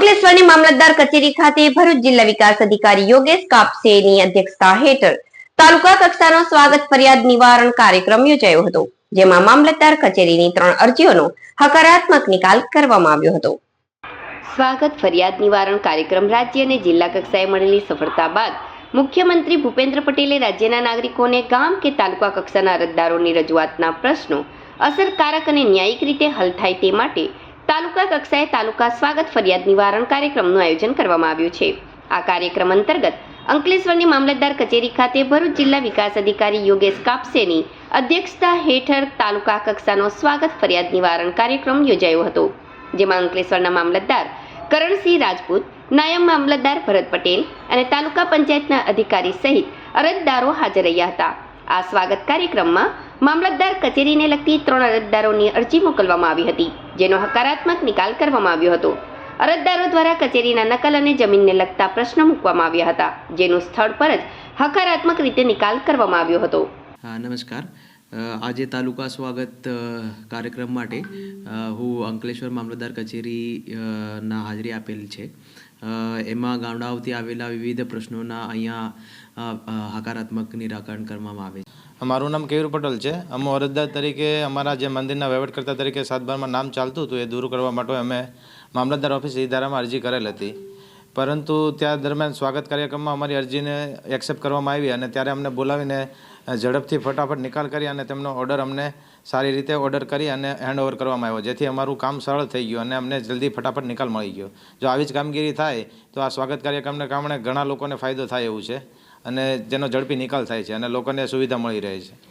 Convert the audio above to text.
અંકલેશ્વરની મામલતદાર કચેરી ખાતે ભરૂચ જિલ્લા વિકાસ અધિકારી યોગેશ કાપસેની અધ્યક્ષતા હેઠળ તાલુકા કક્ષાનો સ્વાગત ફરિયાદ નિવારણ કાર્યક્રમ યોજાયો હતો, જેમાં મામલતદાર કચેરીની ત્રણ અરજીઓનો હકારાત્મક નિકાલ કરવામાં આવ્યો હતો. સ્વાગત ફરિયાદ નિવારણ કાર્યક્રમ રાજ્ય અને જિલ્લા કક્ષાએ મળેલી સફળતા બાદ મુખ્યમંત્રી ભૂપેન્દ્ર પટેલે રાજ્યના નાગરિકોને ગામ કે તાલુકા કક્ષાના અરજદારોની રજૂઆતના પ્રશ્નો અસરકારક અને ન્યાયિક રીતે હલ થાય તે માટે તાલુકા કક્ષાએ તાલુકા સ્વાગત ફરિયાદ નિવારણ કાર્યક્રમનું આયોજન કરવામાં આવ્યું છે. આ કાર્યક્રમ અંતર્ગત અંકલેશ્વરની મામલતદાર કચેરી ખાતે ભરૂચ જિલ્લા વિકાસ અધિકારી યોગેશ કાપસેની અધ્યક્ષતા હેઠળ તાલુકા કક્ષાનો સ્વાગત ફરિયાદ નિવારણ કાર્યક્રમ યોજાયો હતો, જેમાં અંકલેશ્વરના મામલતદાર કરણસિંહ રાજપૂત, નાયબ મામલતદાર ભરત પટેલ અને તાલુકા પંચાયતના અધિકારી સહિત અરજદારો હાજર રહ્યા હતા. આ સ્વાગત કાર્યક્રમમાં મામલતદાર કચેરીને લગતી ત્રણ અરજદારોની અરજી મોકલવામાં આવી હતી, જેનો હકારાત્મક નિકાલ કરવામાં આવ્યો હતો. અરજદારો દ્વારા કચેરીના નકલ અને જમીનને લગતા પ્રશ્નો મૂકવામાં આવ્યા હતા, જેનું સ્થળ પર જ હકારાત્મક રીતે નિકાલ કરવામાં આવ્યો હતો. નમસ્કાર. આજે તાલુકા સ્વાગત કાર્યક્રમ માટે હું અંકલેશ્વર મામલતદાર કચેરી ના હાજરી આપેલ છે. એમાં ગામડાઓથી આવેલા વિવિધ પ્રશ્નોના અહીંયા હકારાત્મક નિરાકરણ કરવામાં આવે છે. મારું નામ કેયુર પટેલ છે. અમે અરજદાર તરીકે અમારા જે મંદિરના વહીવટકર્તા તરીકે સાતબારમાં નામ ચાલતું હતું એ દૂર કરવા માટે અમે મામલતદાર ઓફિસ ઈદારામાં અરજી કરેલ હતી. પરંતુ ત્યાં દરમિયાન સ્વાગત કાર્યક્રમમાં અમારી અરજીને એક્સેપ્ટ કરવામાં આવી અને ત્યારે અમને બોલાવીને ઝડપથી ફટાફટ નિકાલ કરી અને તેમનો ઓર્ડર અમને સારી રીતે ઓર્ડર કરી અને હેન્ડઓવર કરવામાં આવ્યો, જેથી અમારું કામ સરળ થઈ ગયું અને અમને જલ્દી ફટાફટ નિકાલ મળી ગયો. જો આવી જ કામગીરી થાય, તો આ સ્વાગત કાર્યક્રમને કારણે ઘણા લોકોને ફાયદો થાય એવું છે અને જેનો ઝડપી નિકાલ થાય છે અને લોકોને સુવિધા મળી રહે છે.